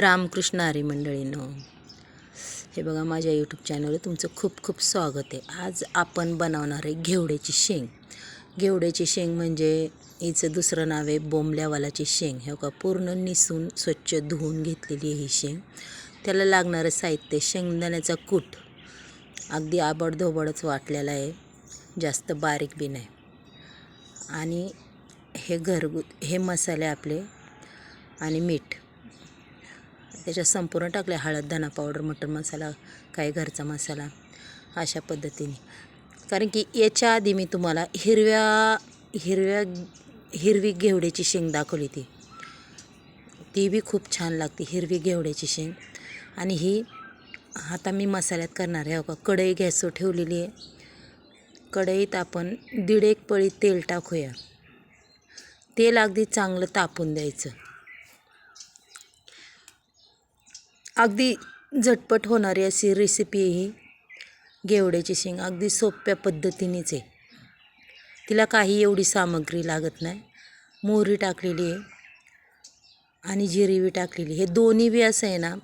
रामकृष्ण आरे मंडळीनं हे बघा माझ्या यूट्यूब चॅनलवर तुमचं खूप खूप स्वागत आहे. आज आपण बनवणार आहे घेवड्याची शेंग. घेवड्याची शेंग म्हणजे हिचं दुसरं नाव आहे बोंबल्यावालाची शेंग. हे का पूर्ण निसून स्वच्छ धुवून घेतलेली आहे ही शेंग. त्याला लागणारं साहित्य शेंगदाण्याचा कूट. अगदी आबडधोबडच वाटलेला आहे. जास्त बारीक बी नाही. आणि हे घरगु हे मसाले आपले आणि मीठ. त्याच्यात संपूर्ण टाकले हळद धना पावडर मटर मसाला काय घरचा मसाला अशा पद्धतीने. कारण की याच्या आधी मी तुम्हाला हिरव्या हिरव्या हिरवी घेवड्याची शेंग दाखवली ती ती बी खूप छान लागते हिरवी घेवड्याची शेंग. आणि ही आता मी मसाल्यात करणार आहे हो का? कढई गॅसवर ठेवलेली आहे. कढईत आपण दीड एक पळी तेल टाकूया. तेल अगदी चांगलं तापून द्यायचं. अगदी झटपट होणारी अशी रेसिपी आहे ही घेवड्याची शेंग. अगदी सोप्या पद्धतीनेच आहे. तिला काही एवढी सामग्री लागत नाही. मोहरी टाकलेली आहे आणि जिरी बी टाकलेली. हे दोन्ही बी असं आहे ना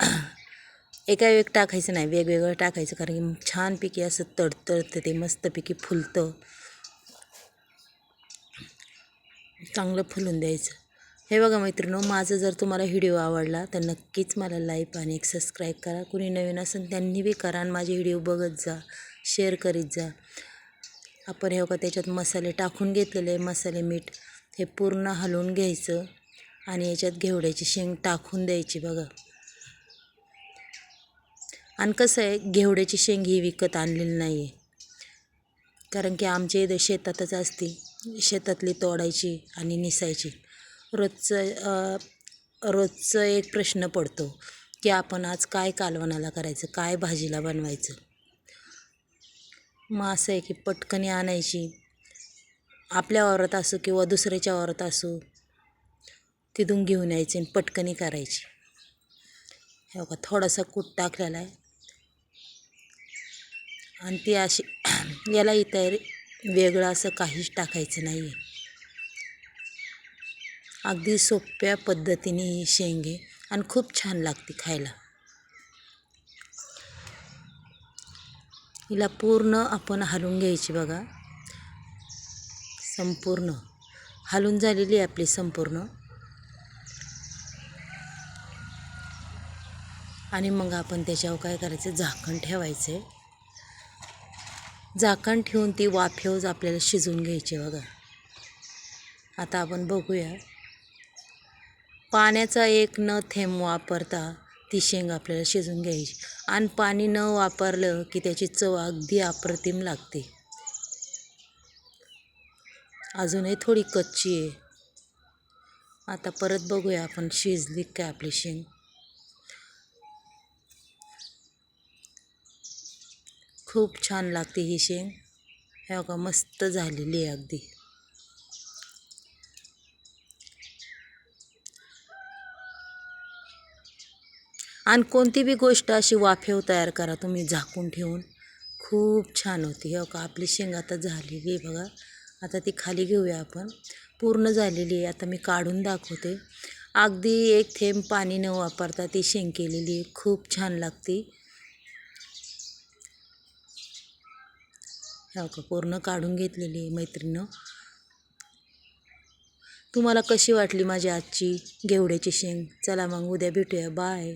एका वेग टाकायचं नाही वेगवेगळं टाकायचं. कारण की छानपैकी असं तडतडतं ते मस्तपैकी फुलतं. चांगलं फुलून द्यायचं. हे बघा मैत्रिणी माझं जर तुम्हाला व्हिडिओ आवडला तर नक्कीच मला लाईक आणि एक सबस्क्राईब करा. कुणी नवीन असेल त्यांनी बी करा आणि माझे व्हिडिओ बघत जा शेअर करीत जा. आपण हे बघा त्याच्यात मसाले टाकून घेतलेले मसाले मीठ हे पूर्ण हलवून घ्यायचं आणि याच्यात घेवड्याची शेंग टाकून द्यायची बघा. आणि कसं आहे घेवड्याची शेंग ही विकत आणलेली नाही आहे कारण की आमच्या इथे शेतातच असते शेतातली तोडायची आणि निसायची. रोजचं रोजचं एक प्रश्न पडतो की आपण आज काय कालवणाला करायचं काय भाजीला बनवायचं? मग असं आहे की पटकनी आणायची. आपल्या वावरात असो किंवा दुसऱ्याच्या वावरात असो तिथून घेऊन यायची आणि पटकनी करायची. हे बघा थोडासा कूट टाकलेला आहे. आणि ती अशी याला इतर वेगळं असं काहीच टाकायचं नाही आहे अगदी सोप्या पद्धतीने ही आणि खूप छान लागते खायला. हिला पूर्ण आपण हलवून घ्यायची बघा. संपूर्ण. हलून झालेली आहे आपली संपूर्ण. आणि मग आपण त्याच्यावर काय करायचं? झाकण ठेवायचं आहे झाकण ठेवून ती वाफेवच आपल्याला शिजवून घ्यायची बघा. आता आपण बघूया. पाण्याचा एक न थेंब वापरता ती शेंग आपल्याला शिजून घ्यायची. आणि पाणी न वापरलं की त्याची चव अगदी अप्रतिम लागते. अजूनही थोडी कच्ची आहे. आता परत बघूया आपण शिजली काय आपली शेंग. खूप छान लागते ही शेंग. हे बघा मस्त झालेली आहे अगदी. आणि कोणती बी गोष्ट अशी वाफेव तयार करा तुम्ही झाकून ठेवून. खूप छान होती हो का? आपली शेंग आता झालेली आहे बघा. आता ती खाली घेऊया आपण. पूर्ण झालेली आहे. आता मी काढून दाखवते. अगदी एक थेंब पाणी न वापरता ती शेंग केलेली आहे. खूप छान लागते. हो का? पूर्ण काढून घेतलेली आहे मैत्रिणं. तुम्हाला कशी वाटली माझी आजची घेवड्याची शेंग? चला मग उद्या भेटूया. बाय.